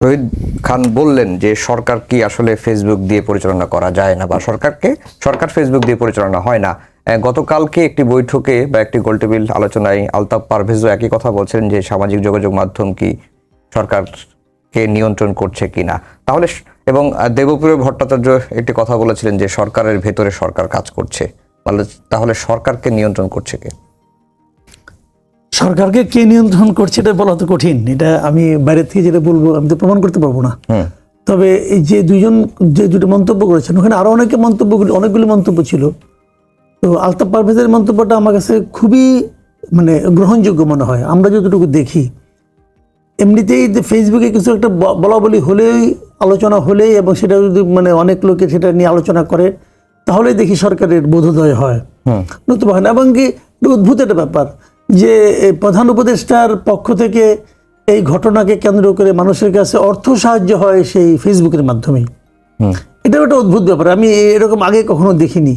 রহিদ খান বললেন যে সরকার কি আসলে ফেসবুক দিয়ে পরিচালনা করা যায় না বা সরকারকে, সরকার ফেসবুক দিয়ে পরিচালনা হয় না? গতকালকে একটি বৈঠকে বা একটি গোলটেবিল আলোচনায় আলতাফ পারভেজও একই কথা বলছেন যে সামাজিক যোগাযোগ মাধ্যম কি সরকারকে নিয়ন্ত্রণ করছে কিনা তাহলে এবং দেবপ্রিয় ভট্টাচার্য একটি কথা বলেছিলেন যে সরকারের ভেতরে সরকার কাজ করছে। তাহলে সরকারকে নিয়ন্ত্রণ করছে কে? সরকারকে কে নিয়ন্ত্রণ করছে এটা বলা তো কঠিন। এটা আমি বাইরে থেকে যেটা বলব আমি তো প্রমাণ করতে পারব না। তবে এই যে দুজন যে দুটো মন্তব্য করেছেন ওখানে আরও অনেকে মন্তব্যগুলি অনেকগুলি মন্তব্য ছিল। তো আলতাফ পারভেজের মন্তব্যটা আমার কাছে খুবই মানে গ্রহণযোগ্য মনে হয়। আমরা যতটুকু দেখি এমনিতেই ফেসবুকে কিছু একটা বলা বলি হলেই আলোচনা হলেই এবং সেটা যদি মানে অনেক লোকে সেটা নিয়ে আলোচনা করে তাহলেই দেখি সরকারের বোধোদয় হয়। নতুবা হয় না এবং কি অদ্ভুত একটা ব্যাপার। যে প্রধান উপদেষ্টার পক্ষ থেকে এই ঘটনাকে কেন্দ্র করে মানুষের কাছে অর্থ সাহায্য হয় সেই ফেসবুকের মাধ্যমেই হুম। এটাও একটা অদ্ভুত ব্যাপার। আমি এরকম আগে কখনো দেখিনি।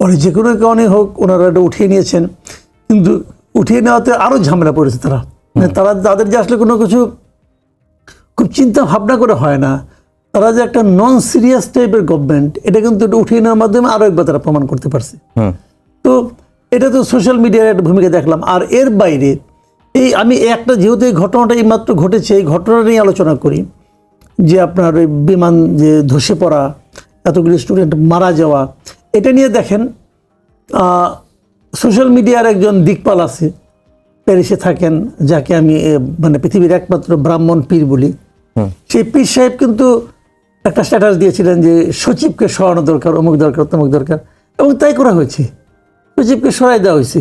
পরে যে কোনো কারণে হোক ওনারা এটা উঠিয়ে নিয়েছেন। কিন্তু উঠিয়ে নেওয়াতে আরও ঝামেলা পড়েছে তারা। মানে তারা তাদের যে আসলে কোনো কিছু খুব চিন্তা ভাবনা করে হয় না। তারা যে একটা নন সিরিয়াস টাইপের গভর্নমেন্ট এটা কিন্তু এটা উঠিয়ে নেওয়ার মাধ্যমে আরও একবার তারা প্রমাণ করতে পারছে। তো এটা তো সোশ্যাল মিডিয়ার একটা ভূমিকা দেখলাম। আর এর বাইরে এই আমি একটা যেহেতু এই ঘটনাটা এইমাত্র ঘটেছে এই ঘটনা নিয়ে আলোচনা করি যে আপনার ওই বিমান যে ধসে পড়া এতগুলি স্টুডেন্ট মারা যাওয়া এটা নিয়ে দেখেন সোশ্যাল মিডিয়ার একজন দিকপাল আছে প্যারিসে থাকেন যাকে আমি মানে পৃথিবীর একমাত্র ব্রাহ্মণ পীর বলি। সেই পীর সাহেব কিন্তু একটা স্ট্যাটাস দিয়েছিলেন যে সচিবকে সরানো দরকার অমুক দরকার তমুক দরকার এবং তাই করা হয়েছে। সচিবকে সরাই দেওয়া হয়েছে।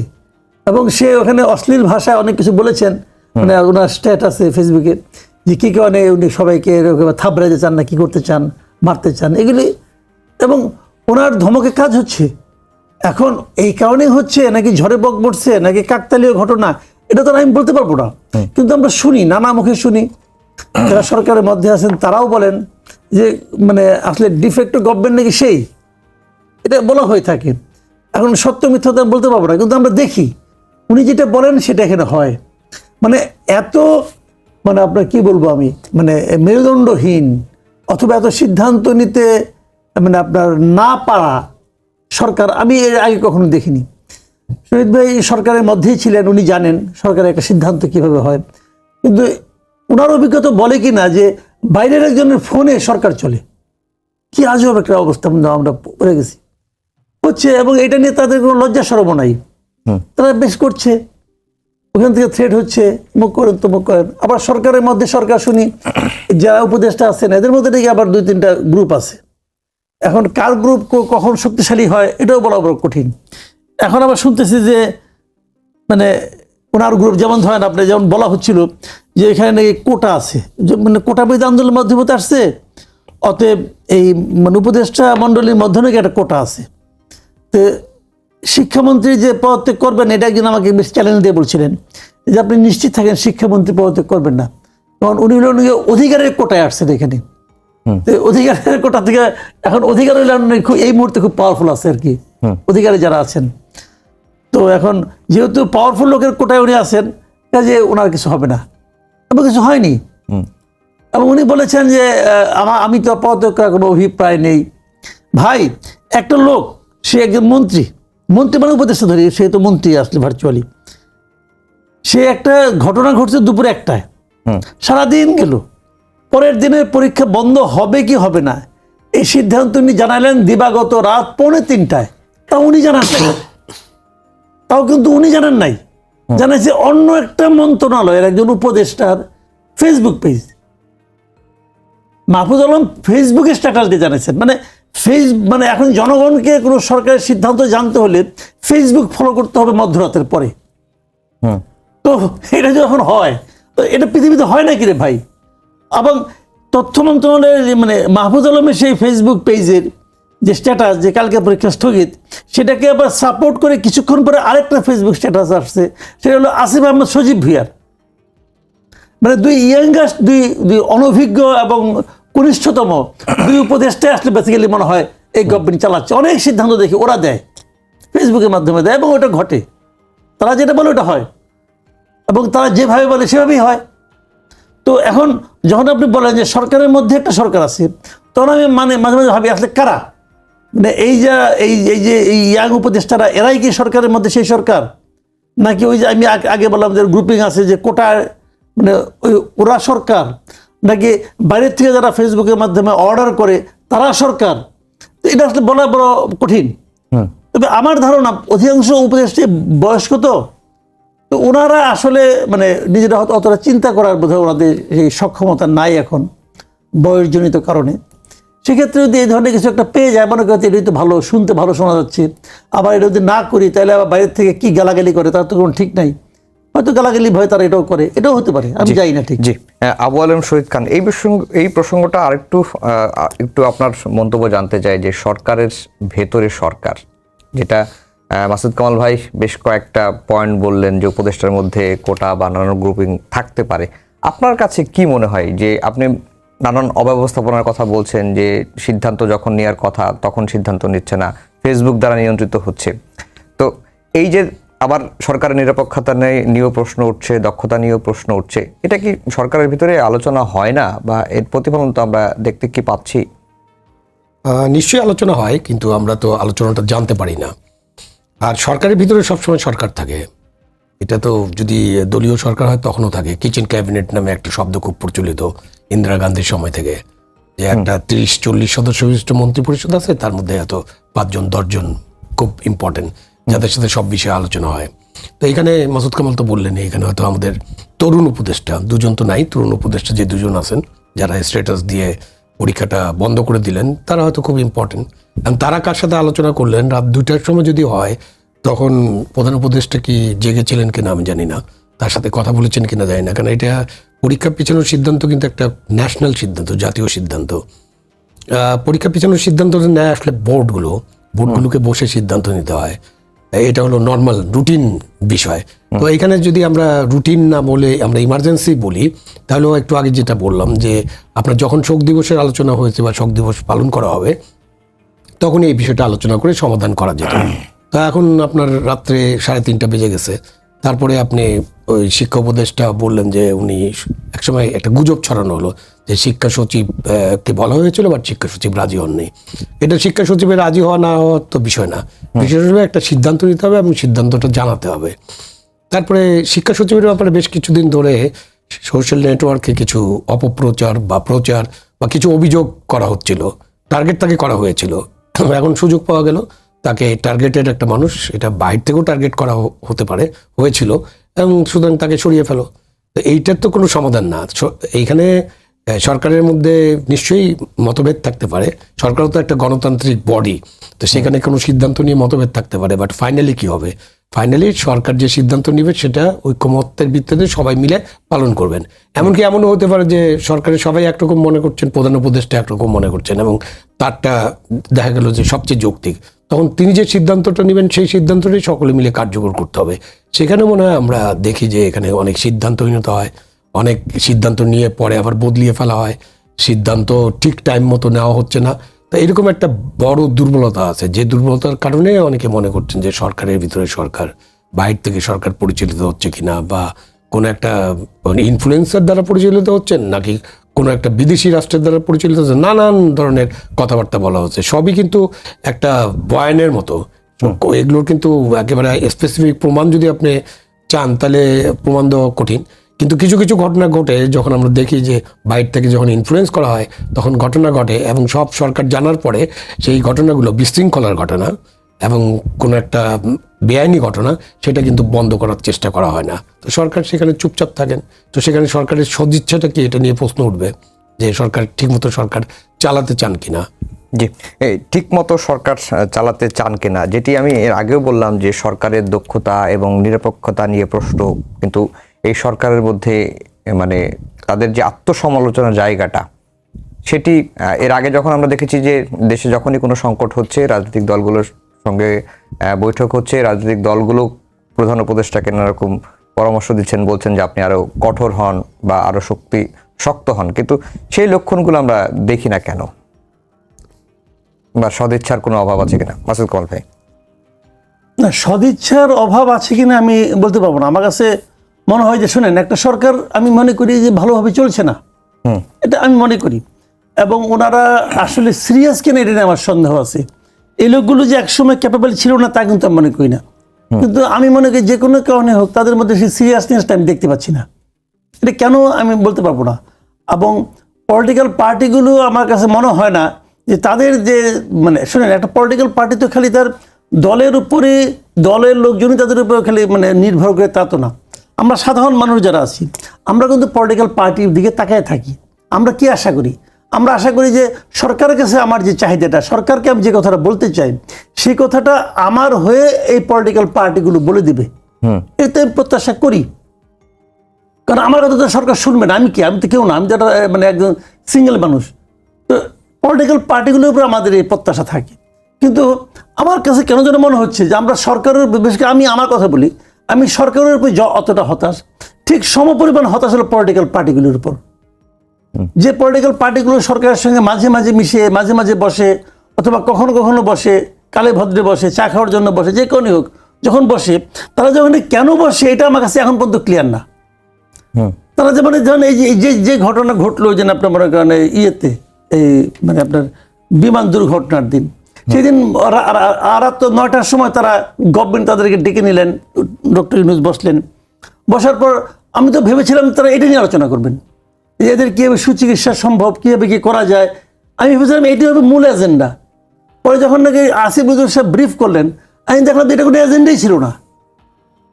এবং সে ওখানে অশ্লীল ভাষায় অনেক কিছু বলেছেন। মানে ওনার স্ট্যাটাসে ফেসবুকে যে কী কারণে উনি সবাইকে এরকম চান না কী করতে চান মারতে চান এগুলি এবং ওনার ধমকে কাজ হচ্ছে। এখন এই কারণেই হচ্ছে নাকি ঝড়ে বক পড়ছে নাকি কাকতালীয় ঘটনা এটা তো আমি বলতে পারব না। কিন্তু আমরা শুনি নানা মুখে শুনি। যারা সরকারের মধ্যে আছেন তারাও বলেন যে মানে আসলে ডিফেক্ট গভর্নমেন্ট নাকি সেই। এটা বলা হয়ে থাকে। এখন সত্য মিথ্যতা বলতে পারব না, কিন্তু আমরা দেখি। উনি যেটা বলেন সেটা এখানে হয়। মানে এত মানে আপনার কি বলব আমি মানে মেরুদণ্ডহীন অথবা এত সিদ্ধান্ত নিতে মানে আপনার না পারা সরকার আমি এর আগে কখনো দেখিনি। শহীদ ভাই সরকারের মধ্যেই ছিলেন, উনি জানেন সরকারের একটা সিদ্ধান্ত কীভাবে হয়। কিন্তু ওনার অভিজ্ঞতা বলে কি না যে বাইরের একজনের ফোনে সরকার চলে। কি আজব একটা অবস্থা, আমরা পড়ে গেছি। হচ্ছে এবং এটা নিয়ে তাদের কোনো লজ্জা সরব নাই। তারা বেশ করছে। ওখান থেকে থ্রেড হচ্ছে মুখ করেন তমুক করেন। আবার সরকারের মধ্যে সরকার শুনি যারা উপদেষ্টা আছেন এদের মধ্যে নাকি আবার দুই তিনটা গ্রুপ আছে। এখন কার গ্রুপ কখন শক্তিশালী হয় এটাও বলা বড় কঠিন। এখন আবার শুনতেছি যে মানে ওনার গ্রুপ যেমন ধরেন আপনি যেমন বলা হচ্ছিল যে এখানে নাকি কোটা আছে। মানে কোটা বিরোধী আন্দোলনের মাধ্যমে তো আসছে অতএব এই মানে উপদেষ্টা মণ্ডলীর মধ্যে নাকি একটা কোটা আছে। তো শিক্ষামন্ত্রী যে পদত্যাগ করবেন এটা একজন আমাকে বেশ চ্যালেঞ্জ দিয়ে বলছিলেন যে আপনি নিশ্চিত থাকেন শিক্ষামন্ত্রী পদত্যাগ করবেন না। কারণ উনি হলেন অধিকারের কোটায় আসছেন এখানে। অধিকারের কোটা থেকে এখন অধিকার এই মুহূর্তে খুব পাওয়ারফুল আছে আর কি। অধিকারে যারা আছেন। তো এখন যেহেতু পাওয়ারফুল লোকের কোটায় উনি আছেন কাজে ওনার কিছু হবে না। এবং কিছু হয়নি। এবং উনি বলেছেন যে আমার আমি তো পদত্যাগ করার কোনো অভিপ্রায় নেই। ভাই একটা লোক সে একজন মন্ত্রী। মন্ত্রী মানে উপদেষ্টা ধরি সে তো মন্ত্রী আসলে ভার্চুয়ালি সে একটা ঘটনা ঘটছে দুপুরে একটায়। সারাদিন গেল। পরের দিনের পরীক্ষা বন্ধ হবে কি হবে না? এই সিদ্ধান্ত উনি জানালেন দিবাগত রাত পৌনে তিনটায়। তা উনি জানান নাই। তাও কিন্তু উনি জানেন নাই। জানাইছে অন্য একটা মন্ত্রণালয়ের একজন উপদেষ্টার ফেসবুক পেজ মাহফুজ আলম ফেসবুকে স্ট্যাটাস দিয়ে জানাইছেন। মানে ফেস মানে এখন জনগণকে কোনো সরকারের সিদ্ধান্ত জানতে হলে ফেসবুক ফলো করতে হবে মধ্যরাতের পরে। তো এটা যখন হয় তো এটা পৃথিবীতে হয় নাকি রে ভাই? এবং তথ্য মন্ত্রণালয়ের মানে মাহফুজ আলমের সেই ফেসবুক পেজের যে স্ট্যাটাস যে কালকে পরীক্ষা স্থগিত সেটাকে আবার সাপোর্ট করে কিছুক্ষণ পরে আরেকটা ফেসবুক স্ট্যাটাস আসছে সেটা হলো আসিফ আহমদ সজীব ভুইয়ার। মানে দুই ইয়াঙ্গাস্ট দুই দুই অনভিজ্ঞ এবং কনিষ্ঠতম দুই উপদেষ্টায় আসলে বেসিক্যালি মনে হয় এই গভর্নমেন্ট চালাচ্ছে। অনেক সিদ্ধান্ত দেখি ওরা দেয় ফেসবুকের মাধ্যমে দেয় এবং ওটা ঘটে। তারা যেটা বলে ওটা হয় এবং তারা যেভাবে বলে সেভাবেই হয়। তো এখন যখন আপনি বলেন যে সরকারের মধ্যে একটা সরকার আছে, তখন আমি মানে মাঝে মাঝে ভাবি, আসলে কারা? মানে এই যে, এই এই যে, এই ইয়াং উপদেষ্টারা, এরাই কি সরকারের মধ্যে সেই সরকার? নাকি ওই যে আমি আগে বললাম যে গ্রুপিং আছে যে কোটা মানে ওই, ওরা সরকার? নাকি বাইরের থেকে যারা ফেসবুকের মাধ্যমে অর্ডার করে তারা সরকার? তো এটা আসলে বলা বড় কঠিন। তবে আমার ধারণা অধিকাংশ উপদেষ্টা বয়স্ক তো তো ওনারা আসলে মানে নিজেরা হয়তো অতটা চিন্তা করার বোধহয় ওনাদের সেই সক্ষমতা নাই এখন বয়সজনিত কারণে। সেক্ষেত্রে যদি এই ধরনের কিছু একটা পেয়ে যায় মনে করতে এটা তো ভালো শুনতে ভালো শোনা যাচ্ছে আবার এটা যদি না করি তাহলে আবার বাইরের থেকে কি গালাগালি করে তার তো কোনো ঠিক নাই। হয়তো গালাগালি ভয় তারা এটাও করে এটাও হতে পারে আমি যাই না ঠিক। জি। আবু আলম শহীদ খান এই প্রসঙ্গ এই প্রসঙ্গটা আরেকটু একটু আপনার মন্তব্য জানতে চাই যে সরকারের ভেতরে সরকার যেটা মাসুদ কামাল ভাই বেশ কয়েকটা পয়েন্ট বললেন যে উপদেষ্টার মধ্যে কোটা বা নানান গ্রুপিং থাকতে পারে। আপনার কাছে কি মনে হয় যে আপনি নানান অব্যবস্থাপনার কথা বলছেন যে সিদ্ধান্ত যখন নেওয়ার কথা তখন সিদ্ধান্ত নিচ্ছে না ফেসবুক দ্বারা নিয়ন্ত্রিত হচ্ছে। তো এই যে আবার সরকারের নিরপেক্ষতা নিয়ে নিয়েও প্রশ্ন উঠছে দক্ষতা নিয়েও প্রশ্ন উঠছে। এটা কি সরকারের ভিতরে আলোচনা হয় না বা এর প্রতিফলন তো আমরা দেখতে কি পাচ্ছি? নিশ্চয়ই আলোচনা হয় কিন্তু আমরা তো আলোচনাটা জানতে পারি না। আর সরকারের ভিতরে সবসময় সরকার থাকে। এটা তো যদি দলীয় সরকার হয় তখনও থাকে। কিচেন ক্যাবিনেট নামে একটা শব্দ খুব প্রচলিত ইন্দিরা গান্ধীর সময় থেকে। যে একটা তিরিশ চল্লিশ সদস্য বিশিষ্ট মন্ত্রী পরিষদ আছে তার মধ্যে এত পাঁচজন দশজন খুব ইম্পর্টেন্ট যাদের সাথে সব বিষয়ে আলোচনা হয়। তো এখানে মাসুদ কামাল তো বললেন, এখানে হয়তো আমাদের তরুণ উপদেষ্টা, দুজন তো নাই, তরুণ উপদেষ্টা যে দুজন আছেন, যারা স্ট্যাটাস দিয়ে পরীক্ষাটা বন্ধ করে দিলেন, তারা হয়তো খুব ইম্পর্টেন্ট কারণ তারা কার সাথে আলোচনা করলেন? রাত দুইটার সময় যদি হয়, তখন প্রধান উপদেষ্টা কি জেগেছিলেন কিনা আমি জানি না। তার সাথে কথা বলেছেন কিনা জানি না, কারণ এটা পরীক্ষা পিছানোর সিদ্ধান্ত কিন্তু একটা ন্যাশনাল সিদ্ধান্ত, জাতীয় সিদ্ধান্ত। পরীক্ষা পিছানোর সিদ্ধান্ত নেয় আসলে বোর্ডগুলো বোর্ডগুলোকে বসে সিদ্ধান্ত নিতে হয়। এটা হলো নর্মাল রুটিন বিষয়। তো এখানে যদি আমরা রুটিন না বলে আমরা ইমার্জেন্সি বলি তাহলেও একটু আগে যেটা বললাম যে আপনার যখন শোক দিবসের আলোচনা হয়েছে বা শোক দিবস পালন করা হবে তখন এই বিষয়টা আলোচনা করে সমাধান করা যেত। তা এখন আপনার রাত্রে সাড়ে তিনটা বেজে গেছে। তারপরে আপনি ওই শিক্ষা উপদেষ্টা বললেন যে উনি একসময় একটা গুজব ছড়ানো হলো যে শিক্ষা সচিব আহ, কে বলা হয়েছিল বাট শিক্ষা সচিব রাজি হননি। এটা শিক্ষা সচিবের রাজি হওয়া না হওয়ার তো বিষয় না। হলো একটা সিদ্ধান্ত নিতে হবে এবং সিদ্ধান্তটা জানাতে হবে। তারপরে শিক্ষা সচিবের ব্যাপারে বেশ কিছুদিন ধরে সোশ্যাল নেটওয়ার্কে কিছু অপপ্রচার বা প্রচার বা কিছু অভিযোগ করা হচ্ছিল। টার্গেট তাকে করা হয়েছিল। এখন সুযোগ পাওয়া গেল। তাকে টার্গেটের একটা মানুষ এটা বাইরে থেকেও টার্গেট করা হতে পারে হয়েছিল। এবং সুতরাং তাকে সরিয়ে ফেলো। এইটার তো কোনো সমাধান না। এইখানে সরকারের মধ্যে নিশ্চয়ই মতভেদ থাকতে পারে। সরকারও তো একটা গণতান্ত্রিক বডি তো সেখানে কোনো সিদ্ধান্ত নিয়ে মতভেদ থাকতে পারে বাট ফাইনালি কি হবে? ফাইনালি সরকার যে সিদ্ধান্ত নেবে সেটা ঐক্যমত্যের ভিত্তিতে সবাই মিলে পালন করবেন। এমনকি এমনও হতে পারে যে সরকারের সবাই একরকম মনে করছেন, প্রধান উপদেষ্টা একরকম মনে করছেন এবং তারটা দেখা গেল যে সবচেয়ে যৌক্তিক। তখন তিনি যে সিদ্ধান্তটা নেবেন সেই সিদ্ধান্তটাই সকলে মিলে কার্যকর করতে হবে। সেখানে মনে হয় আমরা দেখি যে এখানে অনেক সিদ্ধান্তহীনতা হয়। অনেক সিদ্ধান্ত নিয়ে পরে আবার বদলিয়ে ফেলা হয়। সিদ্ধান্ত ঠিক টাইম মতো নেওয়া হচ্ছে না। তা এরকম একটা বড় দুর্বলতা আছে। যে দুর্বলতার কারণে অনেকে মনে করছেন যে সরকারের ভিতরে সরকার বাইরে থেকে সরকার পরিচালিত হচ্ছে কিনা বা কোনো একটা ইনফ্লুয়েন্সার দ্বারা পরিচালিত হচ্ছেন নাকি কোনো একটা বিদেশি রাষ্ট্রের দ্বারা পরিচালিত হচ্ছে নানান ধরনের কথাবার্তা বলা হচ্ছে। সবই কিন্তু একটা বয়ানের মতো। এগুলোর কিন্তু একেবারে স্পেসিফিক প্রমাণ যদি আপনি চান তাহলে প্রমাণ দেওয়া কঠিন। কিন্তু কিছু কিছু ঘটনা ঘটে যখন আমরা দেখি যে বাইরে থেকে যখন ইনফ্লুয়েন্স করা হয়, তখন ঘটনা ঘটে এবং সব সরকার জানার পরে সেই ঘটনাগুলো বিশৃঙ্খলার ঘটনা এবং কোনো একটা বেআইনি ঘটনা, সেটা কিন্তু বন্ধ করার চেষ্টা করা হয় না। তো সরকার সেখানে চুপচাপ থাকেন। তো সেখানে সরকারের সদিচ্ছাটা কি এটা নিয়ে প্রশ্ন উঠবে যে সরকার ঠিকমতো সরকার চালাতে চান কিনা? জি ঠিক মতো সরকার চালাতে চান কিনা, যেটি আমি এর আগেও বললাম যে সরকারের দক্ষতা এবং নিরপেক্ষতা নিয়ে প্রশ্ন, কিন্তু এই সরকারের মধ্যে মানে তাদের যে আত্মসমালোচনার জায়গাটা, সেটি এর আগে যখন আমরা দেখেছি যে দেশে যখনই কোনো সংকট হচ্ছে, রাজনৈতিক দলগুলোর সঙ্গে বৈঠক হচ্ছে, রাজনৈতিক দলগুলো প্রধান উপদেষ্টাকে নানারকম পরামর্শ দিচ্ছেন, বলছেন যে আপনি আরও কঠোর হন বা আরও শক্তি, শক্ত হন। কিন্তু সেই লক্ষণগুলো আমরা দেখি না কেন? বা সদিচ্ছার কোনো অভাব আছে কিনা? মাসুদ কমাল ভাই। না, সদিচ্ছার অভাব আছে কিনা আমি বলতে পারব না। আমার কাছে মনে হয় যে শোনেন একটা সরকার আমি মনে করি যে ভালোভাবে চলছে না। এটা আমি মনে করি। এবং ওনারা আসলে সিরিয়াস কেন এটা নিয়ে আমার সন্দেহ আছে? এই লোকগুলো যে একসময় ক্যাপেবল ছিল না তা কিন্তু আমি মনে করি না। কিন্তু আমি মনে করি যে কোনো কারণে হোক তাদের মধ্যে সেই সিরিয়াসনেসটা আমি দেখতে পাচ্ছি না। এটা কেন আমি বলতে পারব না? এবং পলিটিক্যাল পার্টিগুলো আমার কাছে মনে হয় না যে তাদের যে মানে শুনেন একটা পলিটিক্যাল পার্টি তো খালি তার দলের উপরে দলের লোকজনই তাদের উপরে খালি মানে নির্ভর করে তা তো না। আমরা সাধারণ মানুষ যারা আছি আমরা কিন্তু পলিটিক্যাল পার্টির দিকে তাকায় থাকি। আমরা কি আশা করি? আমরা আশা করি যে সরকারের কাছে আমার যে চাহিদাটা সরকারকে আমি যে কথাটা বলতে চাই সেই কথাটা আমার হয়ে এই পলিটিক্যাল পার্টিগুলো বলে দিবে। এতে আমি প্রত্যাশা করি। কারণ আমার কথা তো সরকার শুনবে না। আমি কি? আমি তো কেউ না। আমি তো মানে একজন সিঙ্গেল মানুষ। তো পলিটিক্যাল পার্টিগুলোর উপরে আমাদের এই প্রত্যাশা থাকে। কিন্তু আমার কাছে কেন যেন মনে হচ্ছে যে আমরা সরকারের বিশেষ করে আমি আমার কথা বলি আমি সরকারের উপর অতটা হতাশ ঠিক সমপরিমাণ হতাশ হলো পলিটিক্যাল পার্টিগুলোর উপর। যে পলিটিক্যাল পার্টিগুলো সরকারের সঙ্গে মাঝে মাঝে মিশে মাঝে মাঝে বসে অথবা কখনো কখনো বসে কালে ভদ্রে বসে চা খাওয়ার জন্য বসে যে কোনো হোক যখন বসে তারা যখন কেন বসে এটা আমার কাছে এখন পর্যন্ত ক্লিয়ার না। তারা যে মানে ধরেন এই যে যে যে ঘটনা ঘটলো যেন আপনার মনে করেন ইয়েতে এই মানে আপনার বিমান দুর্ঘটনার দিন সেই দিন রা- রা- আর রাত নয়টার সময় তারা গভর্নমেন্ট তাদেরকে ডেকে নিলেন ডক্টর ইউনুস বসলেন। বসার পর আমি তো ভেবেছিলাম তারা এটা নিয়ে আলোচনা করবেন। যে এদের কীভাবে সুচিকিৎসা সম্ভব, কীভাবে কী করা যায়? আমি ভেবেছিলাম এটি হবে মূল এজেন্ডা পরে যখন নাকি আসিফ নজরুল সাহেব ব্রিফ করলেন, আমি দেখলাম এটা কোনো এজেন্ডাই ছিল না।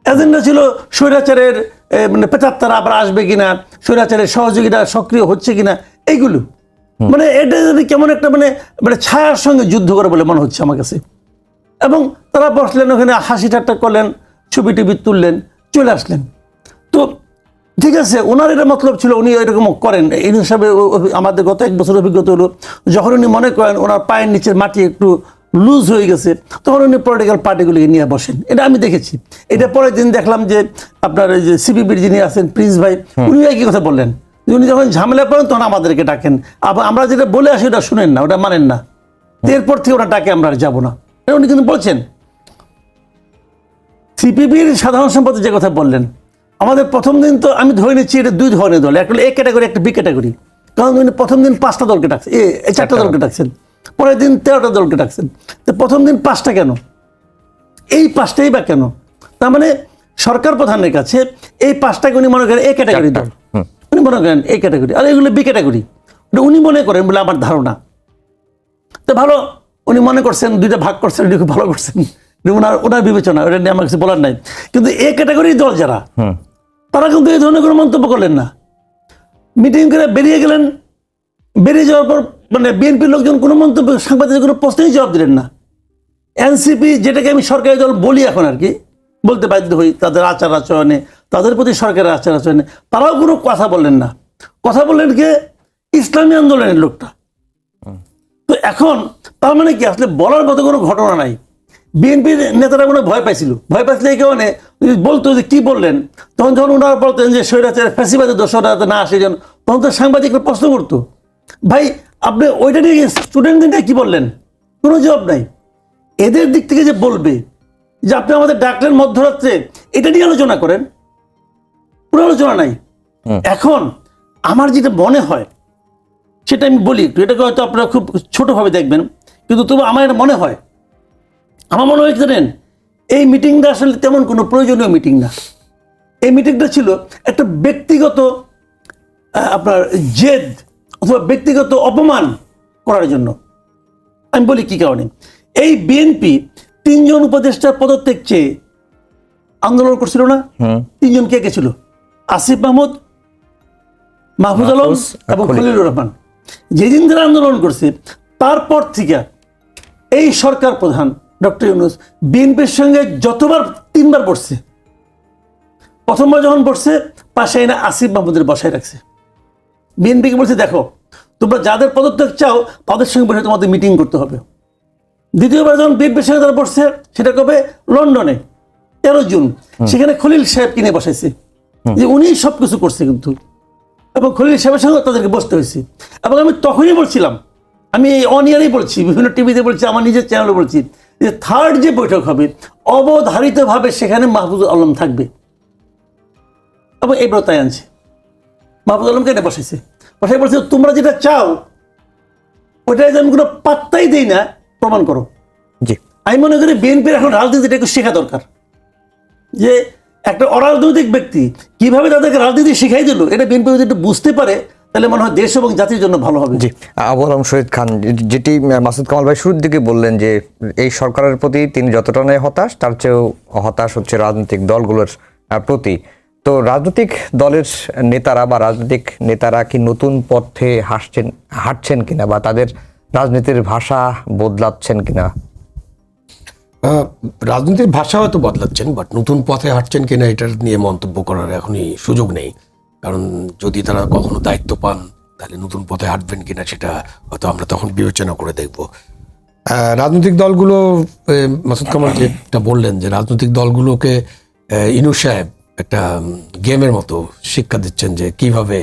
এজেন্ডা ছিল স্বৈরাচারের মানে পেতাত্তারা আবার আসবে কিনা, স্বৈরাচারের সহযোগিতা সক্রিয় হচ্ছে কিনা এইগুলো মানে এটা যদি কেমন একটা মানে মানে ছায়ার সঙ্গে যুদ্ধ করে বলে মনে হচ্ছে আমার কাছে। এবং তারা বসলেন ওখানে হাসি ঠাট্টা করলেন ছবি টবি তুললেন চলে আসলেন। তো ঠিক আছে ওনার এটা মতলব ছিল উনি এরকম করেন। এই হিসাবে আমাদের গত এক বছর অভিজ্ঞতা হলো যখন উনি মনে করেন ওনার পায়ের নিচের মাটি একটু লুজ হয়ে গেছে তখন উনি পলিটিক্যাল পার্টিগুলিকে নিয়ে বসেন। এটা আমি দেখেছি। এটা পরের দিন দেখলাম যে আপনার এই যে সিপিবির যিনি আছেন প্রিন্স ভাই উনি একই কথা বললেন। উনি যখন ঝামেলা পড়েন তখন আমাদেরকে ডাকেন। আবার আমরা যেটা বলে আসি ওটা শুনেন না ওটা মানেন না। এরপর থেকে ওটা ডাকে আমরা আর যাব না। উনি কিন্তু বলছেন সিপিবির সাধারণ সম্পাদক যে কথা বললেন আমাদের প্রথম দিন তো আমি ধরে নিচ্ছি এটা দুই ধরনের দল একটা এ ক্যাটাগরি একটা বি ক্যাটাগরি। কারণ উনি প্রথম দিন পাঁচটা দলকে ডাকছেন এ এ চারটা দলকে ডাকছেন পরের দিন তেরোটা দলকে ডাকছেন। তো প্রথম দিন পাঁচটা কেন? এই পাঁচটাই বা কেন? তার মানে সরকার প্রধানের কাছে এই পাঁচটাকে উনি মনে করেন এ ক্যাটাগরি দল। উনি মনে করেন এ ক্যাটাগরি আর এগুলো বি ক্যাটাগরি উনি মনে করেন বলে আমার ধারণা। তো ভালো উনি মনে করছেন দুইটা ভাগ করছেন উনি খুব ভালো করছেন। ওনার ওনার বিবেচনা ওটা নিয়ে আমার কিছু বলার নাই। কিন্তু এ ক্যাটাগরির দল যারা তারা কিন্তু এই ধরনের কোনো মন্তব্য করলেন না। মিটিং করে বেরিয়ে গেলেন। বেরিয়ে যাওয়ার পর মানে বিএনপির লোকজন কোনো মন্তব্য সাংবাদিকের কোনো প্রশ্নেই জবাব দিলেন না। এনসিপি যেটাকে আমি সরকারি দল বলি এখন আর কি বলতে বাধ্য হই তাদের আচার আচরণে তাদের প্রতি সরকারের আচার আচরণে তারাও কোনো কথা বললেন না। কথা বললেন কে? ইসলামী আন্দোলনের লোকটা। তো এখন তার মানে কি? আসলে বলার মতো কোনো ঘটনা নাই। বিএনপির নেতারা মনে ভয় পাইছিল। ভয় পাইছিল এই কারণে বলতো যে কি বললেন, তখন যখন ওনারা বলতেন যে স্বৈরাচার ফ্যাসিবাদের দোষরা না আসে যেন তখন তো সাংবাদিকরা প্রশ্ন করতো। ভাই, আপনি ওইটা নিয়ে স্টুডেন্টদের কি বললেন? কোনো জবাব নাই। এদের দিক থেকে যে বলবে, যে আপনি আমাদের ডাকলেন মধ্যরাত্রে, এটা নিয়ে আলোচনা করেন। আলোচনা নাই। এখন আমার যেটা মনে হয় সেটা আমি বলি এটাকে হয়তো আপনারা খুব ছোটোভাবে দেখবেন কিন্তু তবু আমার এটা মনে হয়। আমার মনে হয় জানেন এই মিটিংটা আসলে তেমন কোনো প্রয়োজনীয় মিটিং না। এই মিটিংটা ছিল একটা ব্যক্তিগত আপনার জেদ অথবা ব্যক্তিগত অপমান করার জন্য। আমি বলি কী কারণে এই বিএনপি তিনজন উপদেষ্টার পদত্যাগ চেয়ে আন্দোলন করছিল না? তিনজন কে কে ছিল? আসিফ মাহমুদ মাহফুজ আলম এবং খলিলুর রহমান। যেদিন তারা আন্দোলন করছে তারপর থেকে এই সরকার প্রধান ডক্টর ইউনুস বিএনপির সঙ্গে যতবার তিনবার বসছে। প্রথমবার যখন বসছে পাশে এনে আসিফ মাহমুদের বসায় রাখছে। বিএনপিকে বলছে দেখো তোমরা যাদের পদত্যাগ চাও তাদের সঙ্গে বসে তোমাদের মিটিং করতে হবে। দ্বিতীয়বার যখন বিএনপির সঙ্গে তারা বসছে সেটা কবে? লন্ডনে তেরো জুন। সেখানে খলিল সাহেব কিনে বসাইছে। যে উনি সব কিছু করছে কিন্তু। এবং খলিল সাহেবের সঙ্গে তাদেরকে বসতে হয়েছে। এবং আমি তখনই বলছিলাম আমি এই অন ইয়ারেই বলছি বিভিন্ন টিভিতে বলছি আমার নিজের চ্যানেলে বলছি যে থার্ড যে বৈঠক হবে অবধারিতভাবে সেখানে মাহফুজ আলম থাকবে। এবং এই তাই আনছে। মাহবুব আলমকে এটা বসেছে বসাই বলছে তোমরা যেটা চাও ওটাই যে আমি কোনো পাত্তাই দিই না প্রমাণ করো। জি। আমি মনে করি বিএনপির এখন রাজনীতিটা একটু শেখা দরকার। যে একটা অরাজনৈতিক ব্যক্তি কীভাবে তাদেরকে রাজনীতি শিখাই দিল, এটা বিএনপি যদি একটু বুঝতে পারে, তাহলে মনে হয় দেশ এবং জাতির জন্য ভালো হবে। জি আবু আলম শহীদ খান, যেটি মাসুদ কামাল ভাই শুরুর দিকে বললেন যে, এই সরকারের প্রতি তিনি যতটা নয় হতাশ, তার চেয়েও হতাশ হচ্ছে রাজনৈতিক দলগুলোর প্রতি। তো রাজনৈতিক দলের নেতারা বা রাজনৈতিক নেতারা কি নতুন পথে হাসছেন, হাঁটছেন কিনা বা তাদের রাজনীতির ভাষা বদলাচ্ছেন কিনা? রাজনীতির ভাষা হয়তো বদলাচ্ছেন বাট নতুন পথে হাঁটছেন কিনা এটার নিয়ে মন্তব্য করার এখনই সুযোগ নেই। কারণ যদি তারা কখনো দায়িত্ব পান তাহলে নতুন পথে হাঁটবেন কিনা সেটা হয়তো আমরা তখন বিবেচনা করে দেখব। রাজনৈতিক দলগুলো মাসুদ কামাল যেটা বললেন যে রাজনৈতিক দলগুলোকে ইনু সাহেব একটা গেমের মতো শিক্ষা দিচ্ছেন যে কীভাবে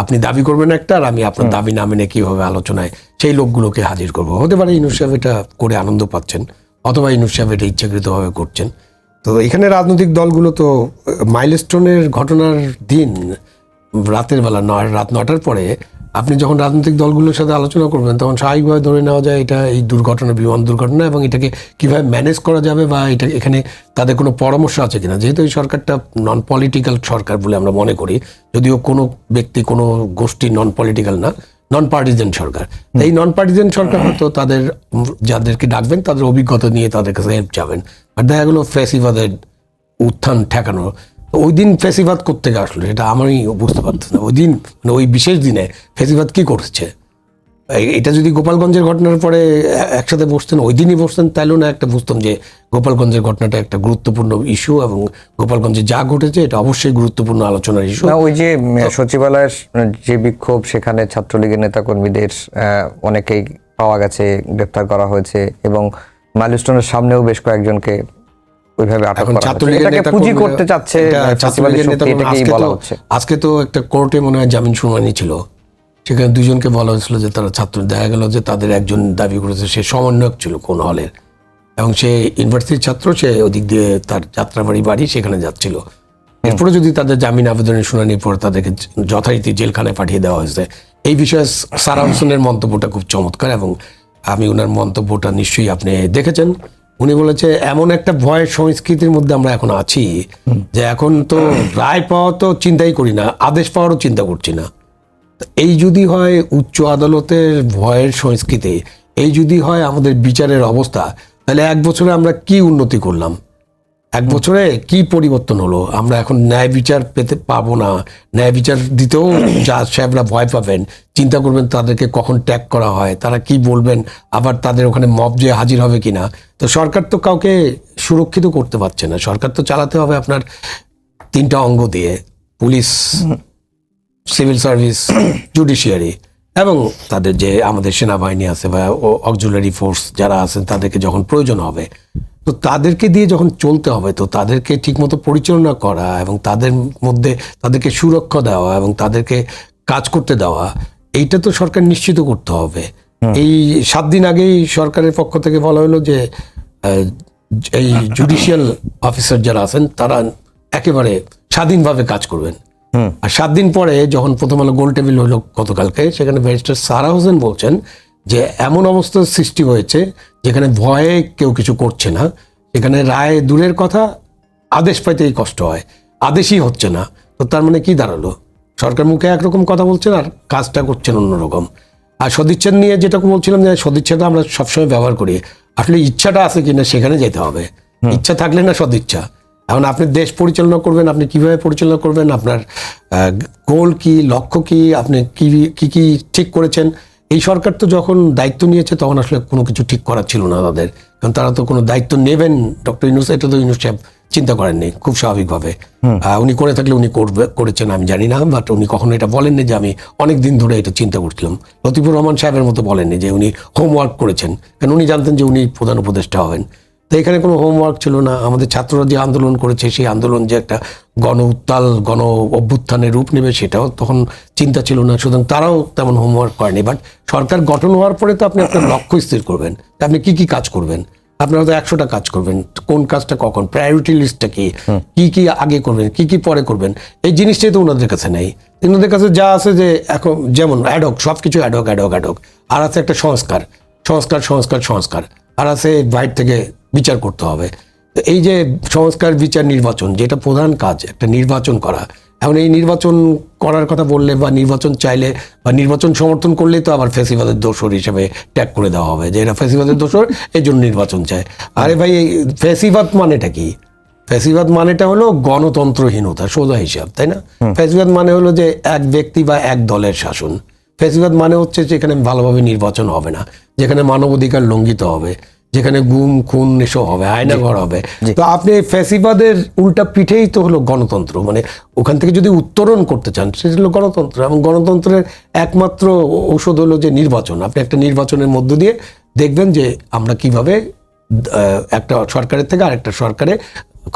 আপনি দাবি করবেন একটা আর আমি আপনার দাবি না মেনে কীভাবে আলোচনায় সেই লোকগুলোকে হাজির করব। হতে পারে ইনু সাহেব এটা করে আনন্দ পাচ্ছেন। অথবা ইনু সাহেব এটা ইচ্ছাকৃতভাবে করছেন। তো এখানে রাজনৈতিক দলগুলো তো, মাইলস্টোনের ঘটনার দিন, রাতের বেলা নয় রাত নটার পরে আপনি যখন রাজনৈতিক দলগুলোর সাথে আলোচনা করবেন, তখন স্বাভাবিকভাবে ধরে নেওয়া যায় এটা এই দুর্ঘটনা, বিমান দুর্ঘটনা এবং এটাকে কীভাবে ম্যানেজ করা যাবে বা এটা এখানে তাদের কোনো পরামর্শ আছে কিনা। যেহেতু এই সরকারটা নন পলিটিক্যাল সরকার বলে আমরা মনে করি, যদিও কোনো ব্যক্তি কোনো গোষ্ঠী নন পলিটিক্যাল না নন পার্টিজেন সরকার। এই নন পার্টিজেন সরকার হয়তো তাদের যাদেরকে ডাকবেন তাদের অভিজ্ঞতা নিয়ে তাদের কাছে হেল্প যাবেন আর দেখা গেলো ফেসিবাদের উত্থান ঠেকানো। ওই দিন ফেসিবাদ করতে আসলো সেটা আমারই বুঝতে পারছি না। ওই দিন মানে ওই বিশেষ দিনে ফেসিবাদ কি করছে? এটা যদি গোপালগঞ্জের ঘটনার পরে একসাথে বসতেন ওই দিনই বসতেন তাহলেও না একটা বুঝতাম যে গোপালগঞ্জের ঘটনাটা একটা গুরুত্বপূর্ণ ইস্যু এবং গোপালগঞ্জে যা ঘটেছে এটা অবশ্যই গুরুত্বপূর্ণ আলোচনার ইস্যু ওই যে সচিবালয়ের যে বিক্ষোভ সেখানে ছাত্রলীগের নেতাকর্মীদের আহ, অনেকেই পাওয়া গেছে গ্রেপ্তার করা হয়েছে এবং মাইলস্টোনের সামনেও বেশ কয়েকজনকে ওইভাবে আটক করা পুঁজি করতে চাচ্ছে আজকে তো একটা কোর্টে মনে হয় জামিন শুনানি ছিল। সেখানে দুজনকে বলা হয়েছিল যে তারা ছাত্র দেখা গেল যে তাদের একজন দাবি করেছে সে সমন্বয়ক ছিল কোন হলের এবং সে ইউনিভার্সিটির ছাত্র সে ওদিক দিয়ে তার যাত্রাবাড়ি বাড়ি সেখানে যাচ্ছিল। এরপরে যদি তাদের জামিন আবেদনের শুনানির পর তাদেরকে যথারীতি জেলখানায় পাঠিয়ে দেওয়া হয়েছে এই বিষয়ে সারা হোসেনের মন্তব্যটা খুব চমৎকার এবং আমি ওনার মন্তব্যটা নিশ্চয়ই আপনি দেখেছেন। উনি বলেছে এমন একটা ভয়ের সংস্কৃতির মধ্যে আমরা এখন আছি যে এখন তো রায় পাওয়া তো চিন্তাই করি না আদেশ পাওয়ারও চিন্তা করছি না। এই যদি হয় উচ্চ আদালতের ভয়ের সংস্কৃতি, এই যদি হয় আমাদের বিচারের অবস্থা, তাহলে এক বছরে আমরা কি উন্নতি করলাম? এক বছরে কি পরিবর্তন হলো? আমরা এখন ন্যায় বিচার পেতে পাবো না। ন্যায় বিচার দিতেও যা সাহেবরা ভয় পাবেন, চিন্তা করবেন তাদেরকে কখন ট্যাগ করা হয়, তারা কি বলবেন, আবার তাদের ওখানে মব যে হাজির হবে কিনা। তো সরকার তো কাউকে সুরক্ষিত করতে পারছে না। সরকার তো চালাতে হবে আপনার তিনটা অঙ্গ দিয়ে। পুলিশ সিভিল সার্ভিস জুডিশিয়ারি এবং তাদের যে আমাদের সেনাবাহিনী আছে বা অক্সুলারি ফোর্স যারা আছেন তাদেরকে যখন প্রয়োজন হবে তো তাদেরকে দিয়ে যখন চলতে হবে তো তাদেরকে ঠিকমতো পরিচালনা করা এবং তাদের মধ্যে তাদেরকে সুরক্ষা দেওয়া এবং তাদেরকে কাজ করতে দেওয়া এইটা তো সরকার নিশ্চিত করতে হবে। এই সাত দিন আগেই সরকারের পক্ষ থেকে বলা হলো যে এই জুডিশিয়াল অফিসার যারা আছেন তারা একেবারে স্বাধীনভাবে কাজ করবেন। আর সাত দিন পরে যখন প্রথম আলো গোল টেবিল হলো গতকালকে সেখানে ব্যারিস্টার সারা হোসেন বলছেন যে এমন অবস্থার সৃষ্টি হয়েছে যেখানে ভয়ে কেউ কিছু করছে না। এখানে রায় দূরের কথা আদেশ পাইতেই কষ্ট হয় আদেশই হচ্ছে না। তো তার মানে কি দাঁড়াল? সরকার মুখে একরকম কথা বলছেন আর কাজটা করছেন অন্যরকম। আর সদিচ্ছা নিয়ে যেটা বলছিলাম যে সদিচ্ছাটা আমরা সবসময় ব্যবহার করি। আসলে ইচ্ছাটা আছে কিনা সেখানে যেতে হবে। ইচ্ছা থাকলে না সদিচ্ছা। এখন আপনি দেশ পরিচালনা করবেন আপনি কীভাবে পরিচালনা করবেন আপনার গোল কি লক্ষ্য কি আপনি কি কি কি ঠিক করেছেন? এই সরকার তো যখন দায়িত্ব নিয়েছে তখন আসলে কোনো কিছু ঠিক করার ছিল না তাদের। কারণ তারা তো কোনো দায়িত্ব নেবেন ডক্টর ইউনুস এটা তো ইউনুস সাহেব চিন্তা করেননি খুব স্বাভাবিকভাবে। উনি করে থাকলে উনি করবে করেছেন আমি জানি না বাট উনি কখনো এটা বলেননি যে আমি অনেক দিন ধরে এটা চিন্তা করছিলাম। লতিফুর রহমান সাহেবের মতো বলেননি যে উনি হোমওয়ার্ক করেছেন। কারণ উনি জানতেন যে উনি প্রধান উপদেষ্টা হবেন। তো এখানে কোনো হোমওয়ার্ক ছিল না। আমাদের ছাত্ররা যে আন্দোলন করেছে সেই আন্দোলন যে একটা গণ উত্তাল গণ অভ্যুত্থানের রূপ নেবে সেটাও তখন চিন্তা ছিল না। সুতরাং তারাও তেমন হোমওয়ার্ক করেনি। বাট সরকার গঠন হওয়ার পরে তো আপনি আপনার লক্ষ্য স্থির করবেন। আপনি কি কি কাজ করবেন? আপনারা তো একশোটা কাজ করবেন। কোন কাজটা কখন? প্রায়োরিটি লিস্টটা কি? কি কি আগে করবেন? কি কি পরে করবেন? এই জিনিসটাই তো ওনাদের কাছে নেই। ওনাদের কাছে যা আছে যে এখন যেমন অ্যাডক সব কিছু অ্যাডক অ্যাডক অ্যাডক আর আছে একটা সংস্কার। সংস্কার সংস্কার সংস্কার। আর আছে বাইর থেকে বিচার করতে হবে। তো এই যে সংস্কার বিচার নির্বাচন যেটা প্রধান কাজ একটা নির্বাচন করা। এখন এই নির্বাচন করার কথা বললে বা নির্বাচন চাইলে বা নির্বাচন সমর্থন করলেই তো আবার ফেসিবাদের দোষর হিসেবে ট্যাগ করে দেওয়া হবে যে এরা ফেসিবাদের দোষর এই জন্য নির্বাচন চায়। আরে ভাই এই ফেসিবাদ মানেটা কি? ফেসিবাদ মানেটা হলো গণতন্ত্রহীনতা সোজা হিসাব তাই না? ফেসিবাদ মানে হলো যে এক ব্যক্তি বা এক দলের শাসন। ফেসিবাদ মানে হচ্ছে যেখানে ভালোভাবে নির্বাচন হবে না যেখানে মানবাধিকার লঙ্ঘিত হবে। যেখানে গুম খুন এসব হবে আয়নাঘর হবে। তো আপনি ফ্যাসিবাদের উল্টা পিঠেই তো হলো গণতন্ত্র। মানে ওখান থেকে যদি উত্তরণ করতে চান সেটা হলো গণতন্ত্র। এবং গণতন্ত্রের একমাত্র ঔষধ হলো যে নির্বাচন। আপনি একটা নির্বাচনের মধ্য দিয়ে দেখবেন যে আমরা কীভাবে একটা সরকারের থেকে আরেকটা সরকারে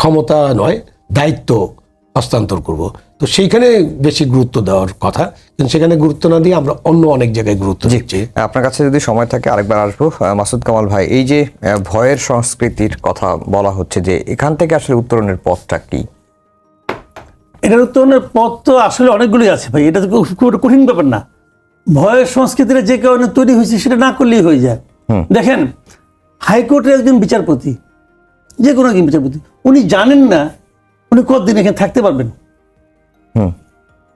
ক্ষমতা নয় দায়িত্ব হস্তান্তর করব। তো সেইখানে বেশি গুরুত্ব দেওয়ার কথা কিন্তু সেখানে গুরুত্ব না দিয়ে আমরা অন্য অনেক জায়গায় গুরুত্ব দিচ্ছি। আপনার কাছে যদি সময় থাকে আরেকবার আসব। মাসুদ কামাল ভাই এই যে ভয়ের সংস্কৃতির কথা বলা হচ্ছে যে এখান থেকে আসলে উত্তরণের পথটা কি? এটার উত্তরণের পথ তো আসলে অনেকগুলোই আছে ভাই এটা তো খুব খুব একটা কঠিন ব্যাপার না। ভয়ের সংস্কৃতিটা যে কারণে তৈরি হয়েছে সেটা না করলেই হয়ে যায়। দেখেন হাইকোর্টের একজন বিচারপতি যে কোনো একজন বিচারপতি উনি জানেন না উনি কতদিন এখানে থাকতে পারবেন।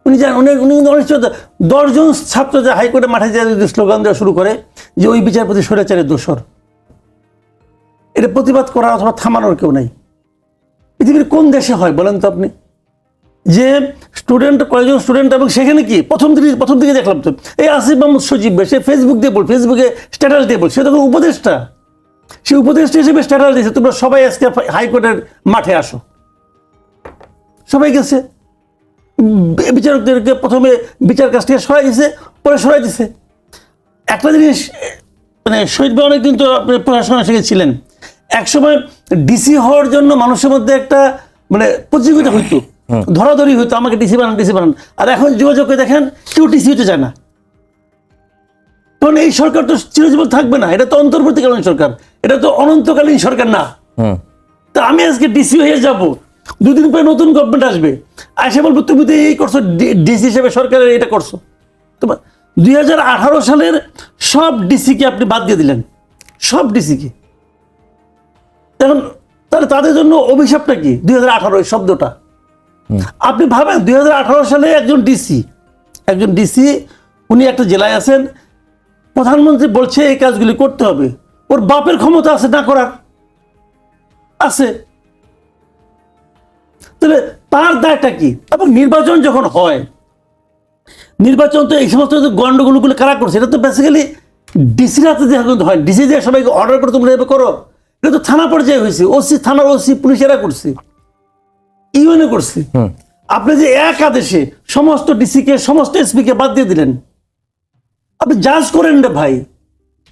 উনি জানেন, উনি উনি কিন্তু অনেক দশজন ছাত্র যে হাইকোর্টে মাঠে যায় যদি স্লোগান দেওয়া শুরু করে যে ওই বিচারপতি স্বৈরাচারের দোষর। এটা প্রতিবাদ করার অথবা থামানোর কেউ নাই। পৃথিবীর কোন দেশে হয় বলেন তো আপনি? যে স্টুডেন্ট, কয়েকজন স্টুডেন্ট এবং সেখানে কি? প্রথম থেকে প্রথম থেকে দেখলাম তো। এই আসিফ মাহমুদ সজীব সে ফেসবুক দিয়ে বল ফেসবুকে স্ট্যাটাস দিয়ে বল। সে তখন উপদেষ্টা। সে উপদেষ্টা হিসেবে স্ট্যাটাস দিয়েছে। তোমরা সবাই আজকে হাইকোর্টের মাঠে আসো। সবাই গেছে। বিচারকদেরকে প্রথমে বিচার কাছ থেকে সরাই দিছে পরে সরাই দিছে। একটা জিনিস মানে শহীদ ভাই অনেকদিন তো আপনি পড়াশোনা শিখেছিলেন একসময় ডিসি হওয়ার জন্য মানুষের মধ্যে একটা মানে প্রতিযোগিতা হইতো ধরাধরি হইতো আমাকে ডিসি বানান ডিসি বানান। আর এখন যোগাযোগে দেখেন কেউ ডিসি হতে চায় না। কারণ এই সরকার তো চিরজীবন থাকবে না এটা তো অন্তর্বর্তীকালীন সরকার এটা তো অনন্তকালীন সরকার না। তা আমি আজকে ডিসি হয়ে যাব দুদিন পরে নতুন গভর্নমেন্ট আসবে। আসে বলব তুমি তো এই করছ ডিসি হিসেবে সরকারের এটা করছ। তোমার দুই সালের সব ডিসিকে আপনি বাদ দিয়ে দিলেন। সব ডিসিকে। এখন তাহলে তাদের জন্য অভিশাপটা কি? দুই হাজার আঠারো শব্দটা। আপনি ভাবেন দুই হাজার আঠারো সালে একজন ডিসি একজন ডিসি উনি একটা জেলায় আছেন প্রধানমন্ত্রী বলছে এই কাজগুলি করতে হবে। ওর বাপের ক্ষমতা আছে না করার। আছে। তাহলে তার দায়টা কি? এবং নির্বাচন যখন হয় নির্বাচন তো এই সমস্ত যে গন্ডগোলগুলো কারা করছে এটা তো বেসিক্যালি ডিসির হাতে কিন্তু হয় ডিসি যে সবাইকে অর্ডার করে তোমরা এভাবে করো এটা তো থানা পর্যায়ে হয়েছে। ওসি থানার ওসি পুলিশেরা করছে। ইউএনএ করছে। আপনি যে এক আদেশে সমস্ত ডিসিকে সমস্ত এসপিকে বাদ দিয়ে দিলেন আপনি জাজ করেন রে ভাই।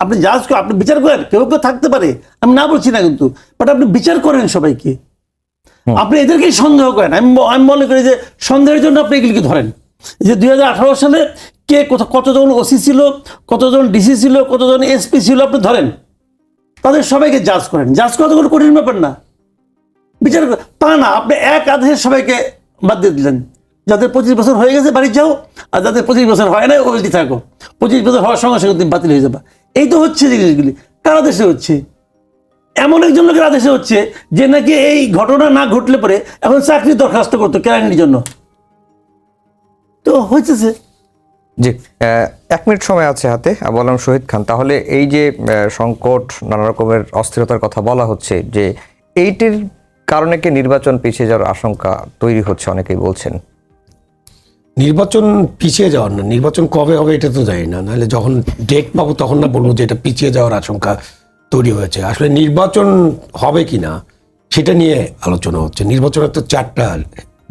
আপনি জাজ আপনি বিচার করেন কেউ কেউ থাকতে পারে আমি না বলছি না কিন্তু বাট আপনি বিচার করেন সবাইকে। আপনি এদেরকেই সন্দেহ করেন। আমি মনে করি যে সন্দেহের জন্য আপনি এগুলিকে ধরেন। যে দুই হাজার আঠারো সালে কে কত কতজন ওসি ছিল, কতজন ডিসি ছিল, কতজন এসপি ছিল আপনি ধরেন। তাদের সবাইকে জাজ করেন। জাজ করা তো কোনো কঠিন ব্যাপার না। বিচার তা না, আপনি এক আদেশে সবাইকে বাদ দিয়ে দিলেন। যাদের পঁচিশ বছর হয়ে গেছে, বাড়ি যাও। আর যাদের পঁচিশ বছর হয় না ওইটি থাকো। পঁচিশ বছর হওয়ার সঙ্গে সঙ্গে তুমি বাতিল হয়ে যাবা। এই তো হচ্ছে জিনিসগুলি। কার দেশে হচ্ছে? এমন একজন লোকের আদেশে হচ্ছে যে নাকি এই ঘটনা না ঘটলে পরে এখন চাকরি দরখাস্ত করতো কেরানির জন্য। তো হয়েছে জি এক মিনিট সময় আছে হাতে বললাম শহীদ খান। তাহলে এই যে সংকট নানা রকমের অস্থিরতার কথা বলা হচ্ছে যে এইটির কারণে কি নির্বাচন পিছিয়ে যাওয়ার আশঙ্কা তৈরি হচ্ছে অনেকেই বলছেন? নির্বাচন পিছিয়ে যাওয়ার না নির্বাচন কবে হবে এটা তো জানি না। নাহলে যখন ডেট পাবো তখন না বলব যে এটা পিছিয়ে যাওয়ার আশঙ্কা। তৈরি হয়েছে। আসলে নির্বাচন হবে কি না সেটা নিয়ে আলোচনা হচ্ছে। নির্বাচনের তো চারটা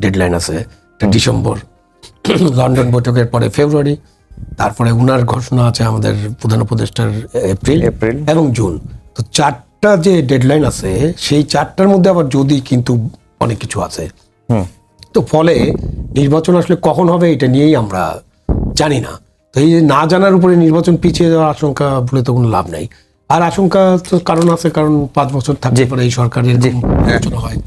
ডেডলাইন আছে একটা ডিসেম্বর লন্ডন বৈঠকের পরে ফেব্রুয়ারি তারপরে উনার ঘোষণা আছে আমাদের প্রধান উপদেষ্টার এপ্রিল এপ্রিল। এবং জুন। তো চারটা যে ডেডলাইন আছে সেই চারটার মধ্যে আবার যদি কিন্তু অনেক কিছু আছে। তো ফলে নির্বাচন আসলে কখন হবে এটা নিয়েই আমরা জানি না। তো এই না জানার উপরে নির্বাচন পিছিয়ে যাওয়ার আশঙ্কা বলে তো কোনো লাভ নাই। আর আশঙ্কা তো কারণ আছে কারণ পাঁচ বছর থাকতে পারে এই সরকারের যে হয়।